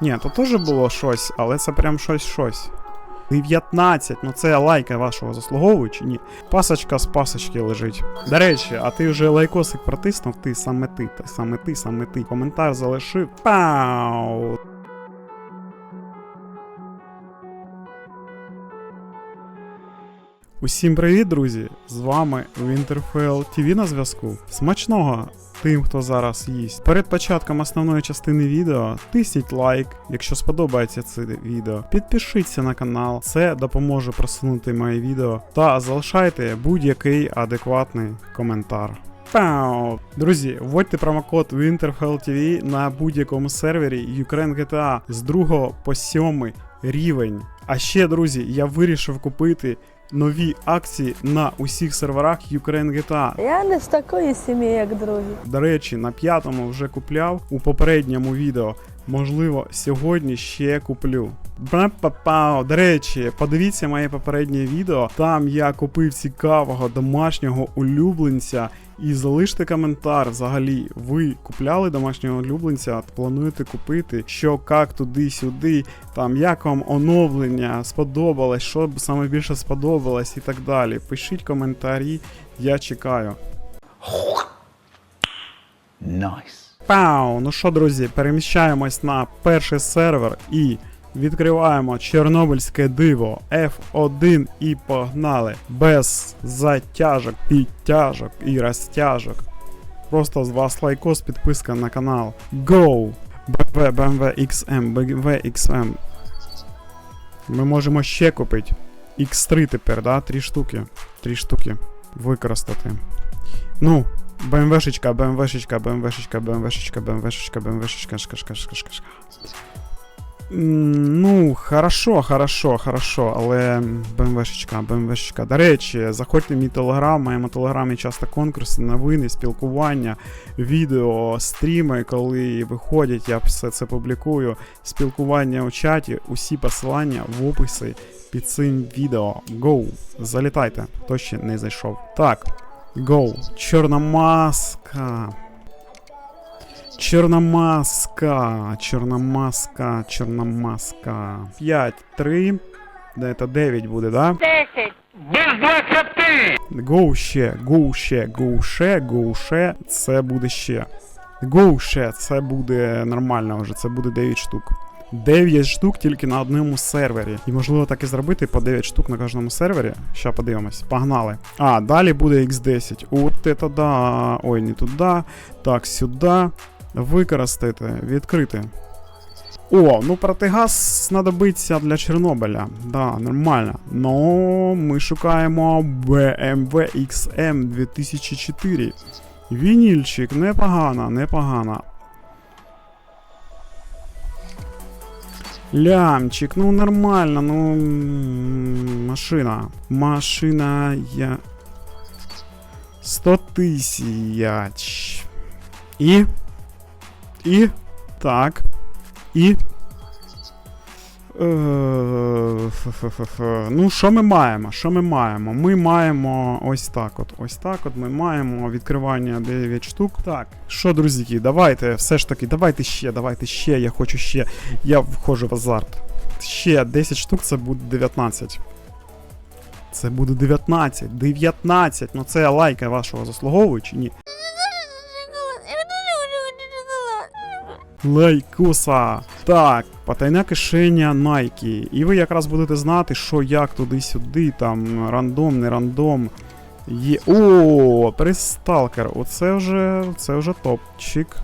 Ні, то теж було щось, але це прям щось щось. 19, ну це лайка вашого заслуговує чи ні? Пасочка з пасочки лежить. До речі, а ти вже лайкосик протиснув, ти саме ти, та саме ти, саме ти. Коментар залишив. Пау! Усім привіт, друзі! З вами Winterfell TV на зв'язку. Смачного тим, хто зараз їсть. Перед початком основної частини відео тисніть лайк, якщо сподобається це відео. Підпишіться на канал, це допоможе просунути моє відео. Та залишайте будь-який адекватний коментар. Пау! Друзі, вводьте промокод Winterfell TV на будь-якому сервері Ukraine GTA з 2 по 7 рівень. А ще, друзі, я вирішив купити нові акції на усіх серверах Ukraine GTA. Я не з такої сім'ї, як другі. До речі, на п'ятому вже купляв у попередньому відео. Можливо, сьогодні ще куплю. Бра-па-пау. До речі, подивіться моє попереднє відео. Там я купив цікавого домашнього улюбленця. І залиште коментар взагалі. Ви купляли домашнього улюбленця, плануєте купити, що, як туди-сюди, там як вам оновлення сподобалось, що б саме більше сподобалось і так далі. Пишіть коментарі, я чекаю. Nice. Пау! Ну що, друзі, переміщаємось на перший сервер і відкриваємо Чорнобильське диво F1 і погнали. Без затяжок, підтяжок і розтяжок. Просто з вас лайкос, підписка на канал. Go! BMW, BMW XM, BMW XM. Ми можемо ще купити. X3 тепер, да? Три штуки. Три штуки. Використати. Ну, БМВшечка, БМВшечка, БМВшечка, БМВшечка, БМВшечка, БМВшечка, шка, шка, шка, шка, шка. Ну, хорошо, хорошо, хорошо, але БМВшечка, БМВшечка. До речі, заходьте в мій телеграм, моєму телеграмі часто конкурси, новини, спілкування, відео, стріми, коли виходять, я все це публікую. Спілкування у чаті, усі посилання в описі під цим відео. Go! Залітайте, хто ще не зайшов. Так. Гоу. Чорна маска. Чорна маска. Чорна маска. Чорна маска. 5, 3. Да, це 9 буде, да? 10. Гоу ще, гоу ще, гоу ще, гоу ще. Це буде ще. Гоу ще, це буде нормально вже, це буде 9 штук. 9 штук тільки на одному сервері. І можливо так і зробити по 9 штук на кожному сервері. Ща подивимось. Погнали. А, далі буде X10. От это да. Ой, не туди. Так, сюди. Використати, відкрити. О, ну протигаз знадобиться для Чорнобиля. Да, нормально. Ну, ми шукаємо BMW XM 2004. Вінільчик, непогано, непогано. Лямчик, ну нормально, ну машина. Машина я. 100 тисяч. І. І. Так. І. Е. Ну, що ми маємо? Що ми маємо? Ми маємо ось так от. Ось так от ми маємо відкривання 9 штук. Так, що, друзіки, давайте, все ж таки, давайте ще, давайте ще, я хочу ще. Я входжу в азарт. Ще 10 штук, це буде 19. Це буде 19. 19. Ну це лайка вашого заслуговує чи ні? Лайкуса. Так, потайна кишеня Nike. І ви якраз будете знати, що як туди-сюди, там рандом, не рандом. Є. О, Престалкер. Оце вже. Це вже топчик.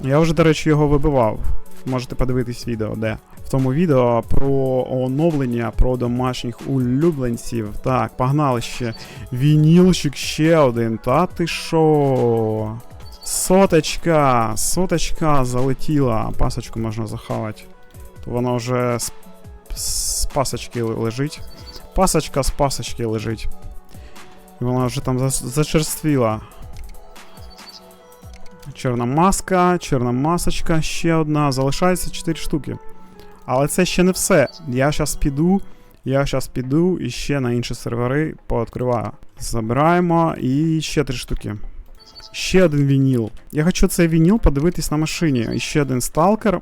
Я вже, до речі, його вибивав. Можете подивитись відео, де. В тому відео про оновлення, про домашніх улюбленців. Так, погнали ще. Вінілчик ще один. Та ти що? Соточка, соточка залетіла. Пасочку можна захавати. Вона вже з, з пасочки лежить. Пасочка з пасочки лежить. І вона вже там зачерствіла. Чорна маска, чорна масочка, ще одна. Залишається 4 штуки. Але це ще не все. Я зараз піду. Я зараз піду і ще на інші сервери пооткриваю. Забираємо і ще 3 штуки. Ще один вініл. Я хочу цей вініл подивитись на машині. І ще один сталкер.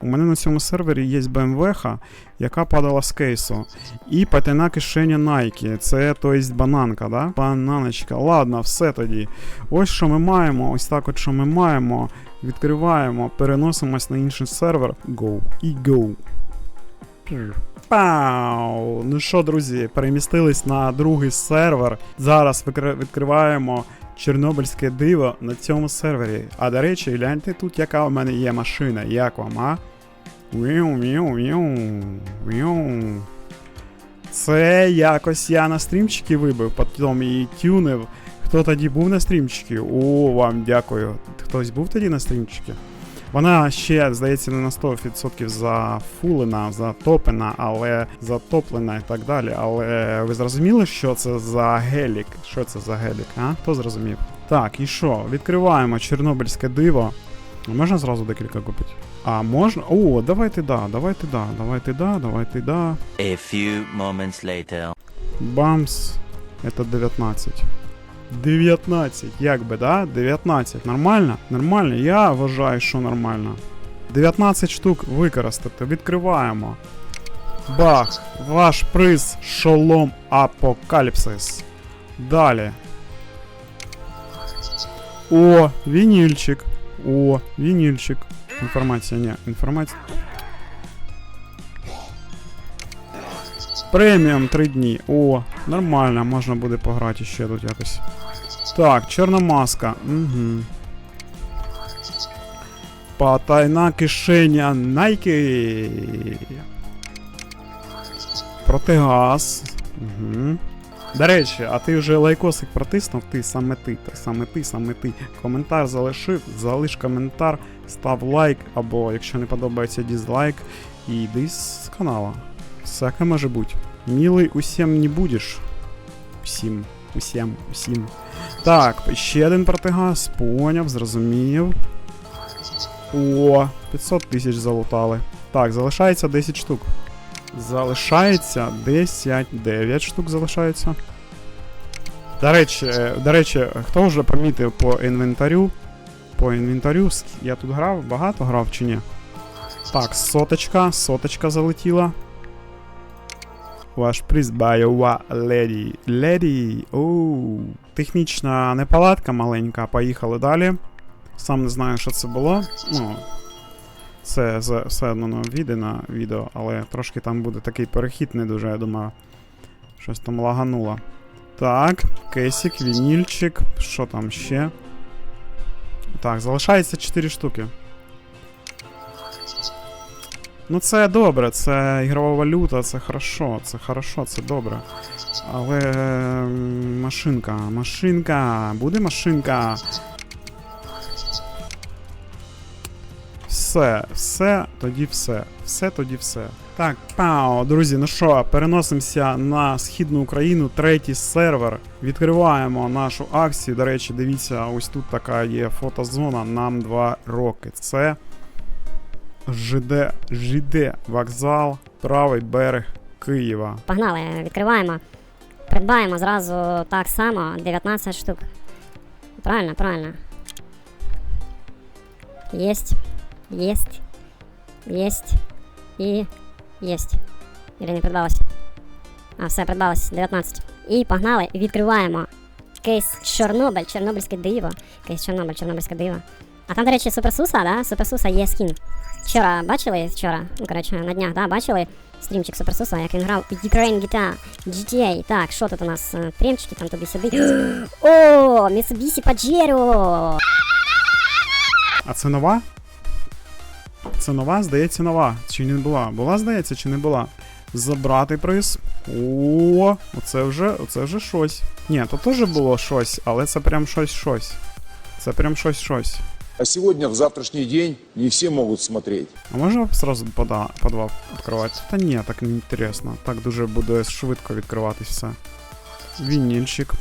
У мене на цьому сервері є BMW, яка падала з кейсу. І потайна кишеня Nike. Це то есть бананка, да? Бананочка. Ладно, все тоді. Ось що ми маємо, ось так от що ми маємо. Відкриваємо, переносимось на інший сервер. Go. І go. Пау! Ну що, друзі, перемістились на другий сервер. Зараз відкриваємо Чорнобильське диво на цьому сервері. А до речі, гляньте тут, яка у мене є машина. Як вам, а? Це якось я на стрімчики вибив, потім її тюнив. Хто тоді був на стрімчики? О, вам дякую. Хтось був тоді на стрімчики? Вона ще, здається, не на 100% зафулена, затоплена, але затоплена і так далі. Але ви зрозуміли, що це за гелік? Що це за гелік, а? Хто зрозумів? Так, і що? Відкриваємо Чорнобильське диво. Можна зразу декілька купити? А можна? О, давайте да, давайте да, давайте да, давайте да. A few moments later. Бамс. Это 19. 19, як би, да? 19. Нормально? Нормально. Я вважаю, що нормально. 19 штук використати. Відкриваємо. Бах! Ваш приз шолом Апокаліпсис. Далі. О, вінільчик. О, вінільчик. Інформація, ні, інформація. Преміум 3 дні. О, нормально, можна буде пограти ще тут якось. Так, чорна маска. Угу. Потайна кишеня Nike. Протигаз. Угу. До речі, а ти вже лайкосик протиснув, ти саме ти, та саме ти, саме ти. Коментар залишив, залиш коментар, став лайк, або якщо не подобається дізлайк, і йди з канала. Всяке може бути. Милий усім не будеш. Усім, усім, усім. Так, ще один протигаз, поняв, зрозумів. О, 500 тисяч залутали. Так, залишається 10 штук. Залишається 10, 9 штук залишається. До речі, е, до речі, хто вже помітив по інвентарю? По інвентарю, я тут грав, багато грав чи ні? Так, соточка, соточка залетіла. Ваш приз Байова Леді. Леді. Оу. Технічна неполадка маленька. Поїхали далі. Сам не знаю, що це було. Ну, це все одно на відео, на відео, але трошки там буде такий перехід, не дуже, я думаю. Щось там лагануло. Так, кейсик, вінільчик. Що там ще? Так, залишається 4 штуки. Ну це добре, це ігрова валюта, це хорошо, це хорошо, це добре. Але ем, машинка, машинка, буде машинка. Все, все, тоді все. Все, тоді все. Так, пау, друзі, ну що, переносимося на східну Україну, третій сервер. Відкриваємо нашу акцію. До речі, дивіться, ось тут така є фотозона. Нам 2 роки. Це ЖД, ЖД вокзал, правий берег Києва. Погнали, відкриваємо. Придбаємо зразу так само 19 штук. Правильно, правильно. Єсть. Єсть. Єсть. І. Єсть. Или не придбалось. А, все, придбалось. 19. І погнали, відкриваємо. Кейс Чорнобиль, Чорнобильське диво. Кейс Чорнобиль, Чорнобильське диво. А там, до речі, Суперсуса, да? Суперсуса є скін. Вчора бачили вчора, ну коротше, на днях, да, бачили стрімчик Суперсуса, як він грав Ukraine GTA, GTA. Так, що тут у нас? е, Премчики там туди-сюди. О, Mitsubishi Pajero! А це нова? Це нова? Здається, нова. Чи не була? Була, здається, чи не була? Забрати приз. О, оце вже, оце вже щось. Ні, то теж було щось, але це прям щось щось. Це прям щось щось. А сегодня, в завтрашний день, не все могут смотреть. А можна сразу пода, подвал відкривати? Та ні, так не інтересно. Так дуже буде швидко відкриватись все. Вінільчик.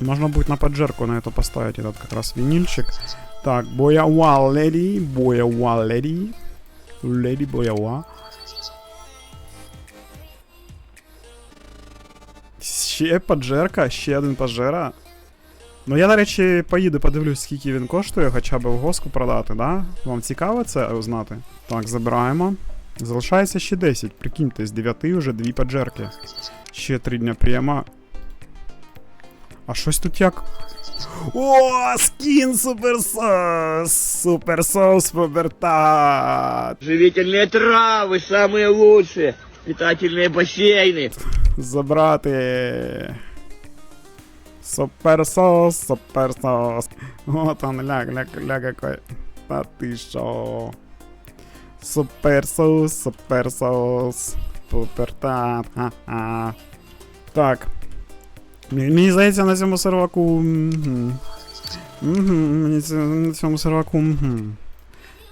Можна будет на поджерку на это поставить этот как раз винильчик. Так, боява леди, боява леди. Леди боява. Ще поджерка, ще один поджера. Ну я, до речі, поїду, подивлюсь, скільки він коштує, хоча б в госку продати, да? Вам цікаво це узнати? Так, забираємо. Залишається ще 10. Прикиньте, з 9 вже 2 поджерки. Ще 3 дня прямо. А щось тут як. О, скін суперсос! Суперсос поберта! Живительные травы самые лучшие. Питательные бассейны. Забрати. Суперсос, суперсос. Вот он, ля, ля, ля какой. А ти що? Суперсос, суперсос. Пупертат. Ха-ха. Так. Мені здається, на цьому серваку. Мені на цьому серваку.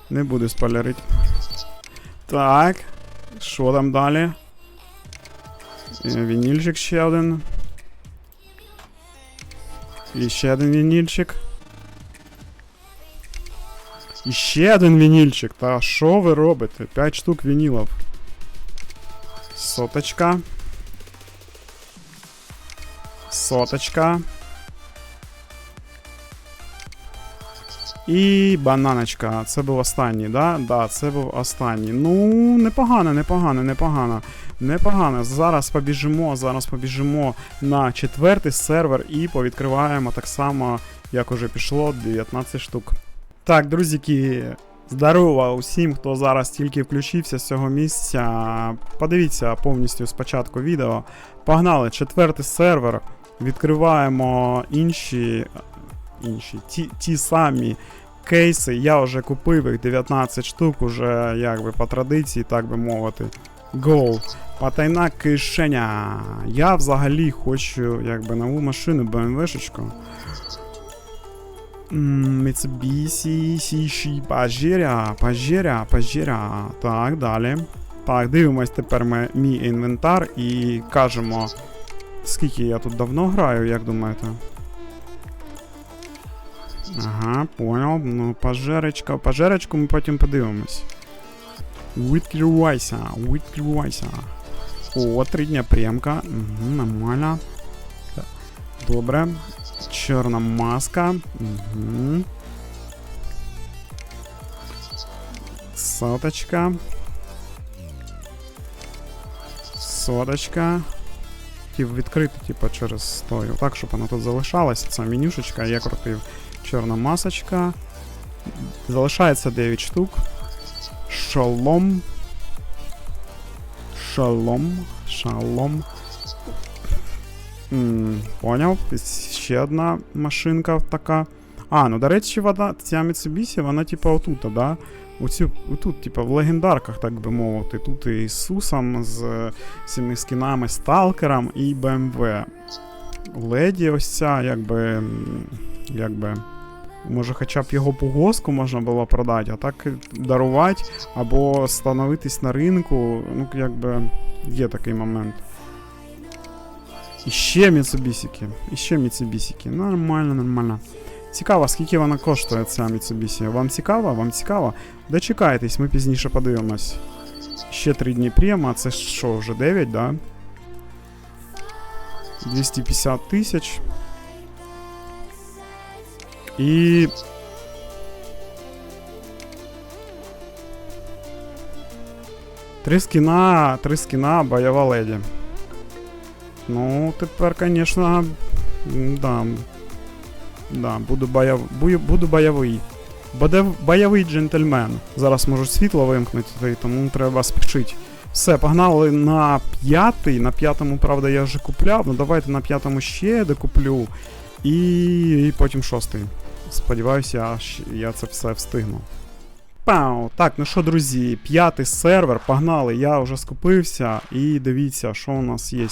Не буду спойлерити. Так. Що там далі? Е, Вінільчик ще один. І один вінільчик. І один вінільчик. Та що ви робите? 5 штук вінілів. Соточка. Соточка. І бананочка. Це був останній, да? Да, це був останній. Ну, непогано, непогано, непогано. Непогано. Зараз побіжимо, зараз побіжимо на четвертий сервер і повідкриваємо так само, як уже пішло, 19 штук. Так, друзіки, здорово усім, хто зараз тільки включився з цього місця. Подивіться повністю спочатку відео. Погнали, четвертий сервер. Відкриваємо інші. інші ті, ті самі кейси. Я вже купив їх 19 штук, уже якби по традиції, так би мовити. Go. Потайна кишеня. Я взагалі хочу якби нову машину BMW-шечку. Mitsubishi Сіші Pajero, Pajero, Pajero. Так, далі. Так, дивимось тепер ми, мій інвентар і кажемо, скільки я тут давно граю, як думаєте? Ага, понял. Ну, пожерочка. Пожерочку ми потім подивимось. Відкривайся, відкривайся. О, три дня прямка. Угу, нормально. Добре. Чорна маска. Угу. Соточка. Соточка. Хотів відкрити, типу, через стою. Так, щоб вона тут залишалася. Це менюшечка, я крутив. Чорна масочка. Залишається 9 штук. Шалом. Шалом. Шалом. М, поняв. Ще одна машинка така. А, ну до речі, вона, ця Mitsubishi, вона типа отута, да? Оцю, отут, типа, в легендарках, так би мовити. Тут і Ісусом з цими скінами, Сталкером і BMW. Леді ось ця, якби. якби. Може, хоча б його по госку можна було продати, а так дарувати або становитись на ринку. Ну, якби є такий момент. І ще Міцубісіки. І ще Міцубісіки. Нормально, нормально. Цікаво, скільки вона коштує ця Mitsubishi. Вам цікаво? Вам цікаво? Дочекайтесь, ми пізніше подивимось. Ще 3 дні прямо, це що, вже 9, да? 250 тисяч. І. Три скіна, три скіна, бойова леді. Ну, тепер, звісно, да. Да, буду, бу- буду бойовий. Буде бойовий джентльмен. Зараз можу світло вимкнути, тому треба спішити. Все, погнали на п'ятий. На п'ятому, правда, я вже купляв. Ну давайте на п'ятому ще докуплю. І, і потім шостий. Сподіваюся, я, це все встигну. Пау! Так, ну що, друзі, п'ятий сервер, погнали. Я вже скупився. І дивіться, що у нас є.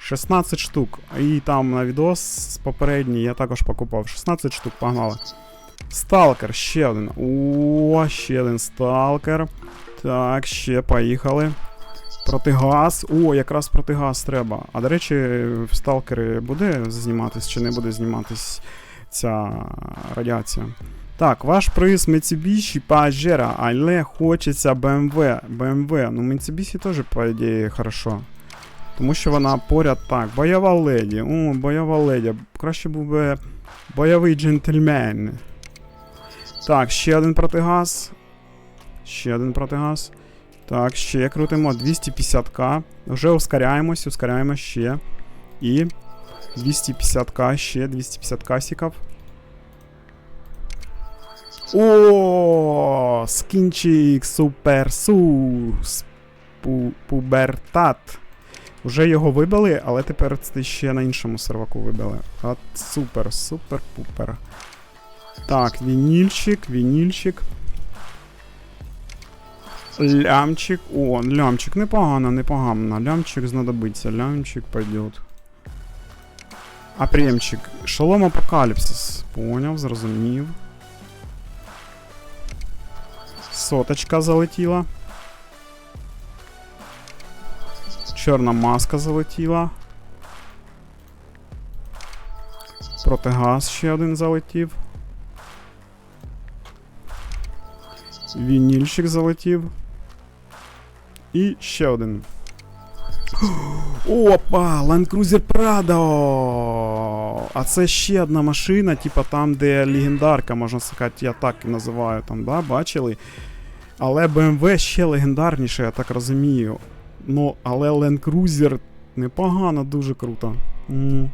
16 штук. І там на відос попередній я також покупав. 16 штук, погнали. Сталкер, ще один. О, ще один сталкер. Так, ще поїхали. Протигаз. О, якраз протигаз треба. А до речі, в сталкері буде зніматись чи не буде зніматись ця радіація? Так, ваш приз Mitsubishi Pajero, але хочеться BMW. BMW. Ну, Mitsubishi теж, по ідеї, хорошо. Тому що вона поряд так. Бойова леді. О, бойова леді. Краще був би Бойовий джентльмен. Так, ще один протигаз. Ще один протигаз. Так, ще крутимо 250к. Вже ускоряємось, ускоряємо ще. І 250к, ще 250 касіків. О, скінчик, супер сус. Пу, пубертат. Уже його вибили, але тепер це ще на іншому серваку вибили. От супер, супер, пупер. Так, вінільчик, вінільчик. Лямчик. О, лямчик непогано, непогано. Лямчик знадобиться. Лямчик пойдет. А. Шолом апокаліпсис. Поняв, зрозумів. Соточка залетіла. Чорна маска залетіла. Протигаз ще один залетів. Вінільщик залетів. І ще один. Опа! Land Cruiser Prado! А це ще одна машина, типа там, де легендарка, можна сказати, я так і називаю там, да, бачили. Але BMW ще легендарніше, я так розумію. Ну, але Land Cruiser непогано, дуже круто. М,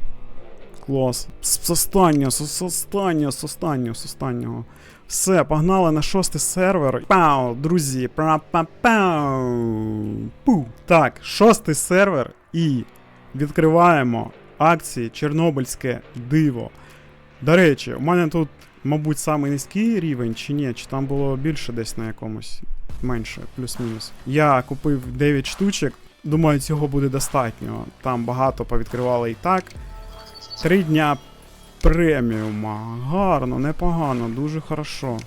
Клас. З останнього, з останнього, з останнього, з останнього. Все, погнали на шостий сервер. Пау, друзі. Пра-па-пау. Пу. Так, шостий сервер і відкриваємо акції Чорнобильське диво. До речі, у мене тут, мабуть, самий низький рівень, чи ні, чи там було більше десь на якомусь. Менше, плюс-мінус. Я купив 9 штучок. Думаю, цього буде достатньо. Там багато повідкривали і так. Три дня преміума. Гарно, непогано, дуже хорошо.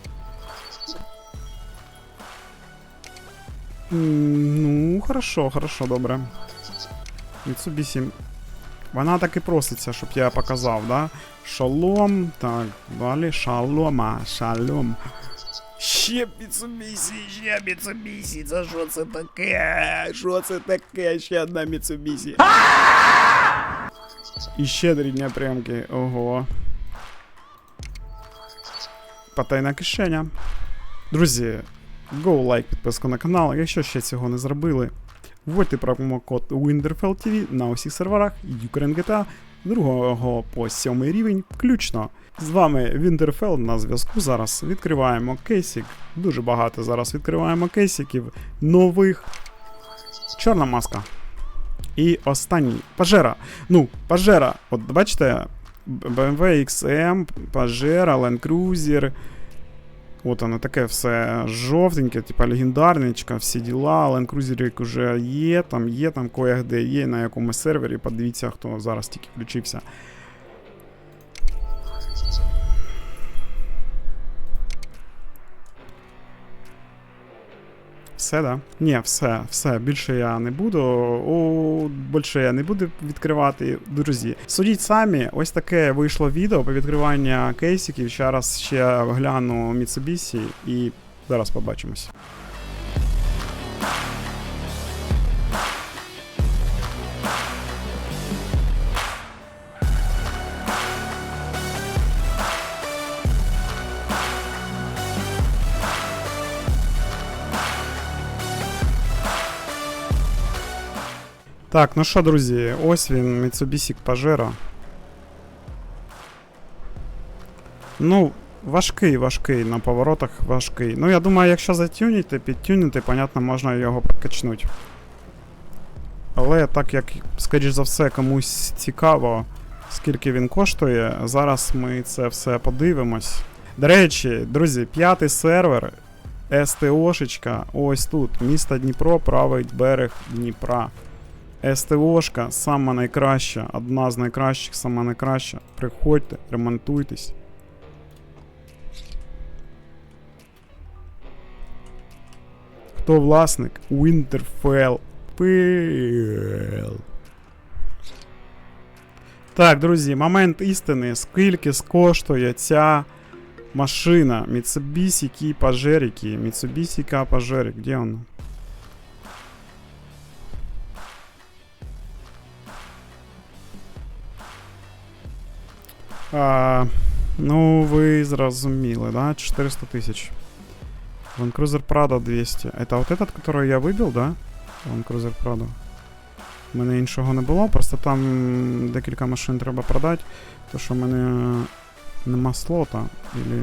Ну, хорошо, хорошо, добре. Mitsubishi. Вона так і проситься, щоб я показав, да? Шалом. Так, далі шалома, шалом. Ще Mitsubishi, ще Mitsubishi. Це що це таке? Що це таке? Ще одна Mitsubishi. І ще три дня прямки. Ого. Потайна кишеня. Друзі, go лайк, підписку на канал, якщо ще цього не зробили. Вводьте промокод WinterfellTV на усіх серверах Ukraine GTA 2 по 7 рівень включно. З вами Winterfell на зв'язку зараз. Відкриваємо кейсик. Дуже багато зараз відкриваємо кейсиків нових. Чорна маска. І останній Пажера. Ну, Пажера. От бачите, BMW XM, Pajero, Land Cruiser. От воно таке все жовтеньке, типа легендарничка, всі діла. Land Cruiser вже є, там є, там кое-де є на якомусь сервері. Подивіться, хто зараз тільки включився. Все, да? Ні, все, все. Більше я не буду. О, більше я не буду відкривати. Друзі, судіть самі, ось таке вийшло відео по відкриванню кейсиків. Ще раз ще гляну Mitsubishi і зараз побачимось. Так, ну що, друзі, ось він, Mitsubishi Pajero. Ну, важкий, важкий, на поворотах важкий. Ну, я думаю, якщо затюніти, підтюнити, понятно, можна його підкачнути. Але так як, скоріш за все, комусь цікаво, скільки він коштує, зараз ми це все подивимось. До речі, друзі, п'ятий сервер, СТОшечка, ось тут, місто Дніпро, правий берег Дніпра. СТОшка сама найкраща, одна з найкращих, сама найкраща. Приходьте, ремонтуйтесь. Хто власник? Winterfell. Пил. Так, друзі, момент істини. Скільки коштує ця машина? Mitsubishi Pajero. Mitsubishi Pajero. Где он? А, ну, ви зрозуміли, да? 400 тисяч. Land Cruiser Prado 200. Это вот этот, который я вибив, да? Land Cruiser Prado. У мене іншого не було, просто там декілька машин треба продати, тому що в мене нема слота. Ілі...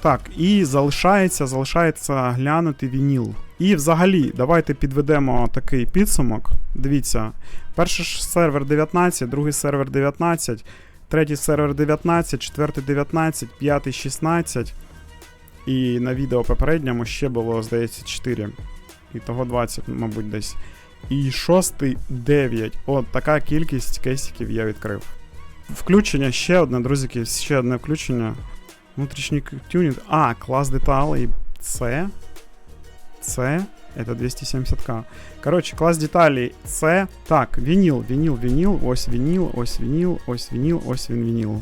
Так, і залишається, залишається глянути вініл. І взагалі, давайте підведемо такий підсумок. Дивіться, перший ж сервер 19, другий сервер 19, третій сервер 19, четвертий 19, п'ятий 16. І на відео попередньому ще було, здається, 4. І того 20, мабуть, десь. І шостий 9. От така кількість кейсиків я відкрив. Включення ще одне, друзики, ще одне включення. Внутрішній тюнінг. А, клас деталей. Це. Це. Это 270к. Коротше, клас деталей. Це. Так, вініл, вініл, вініл. Ось вініл, ось вініл, ось вініл, ось він вініл.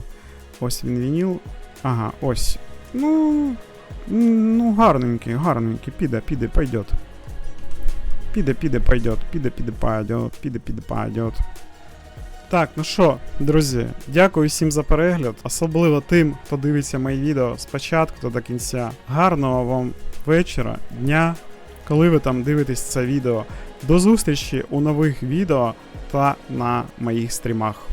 Ось він вініл. Ага, ось. Ну. Ну, гарненький, гарненький. Піде, піде, пойдет. Піде, піде, пойдет. Піде, піде, пойдет. Піде, піде, пойдет. Так, ну що, друзі, дякую всім за перегляд, особливо тим, хто дивиться мої відео спочатку до кінця. Гарного вам вечора, дня, коли ви там дивитесь це відео. До зустрічі у нових відео та на моїх стрімах.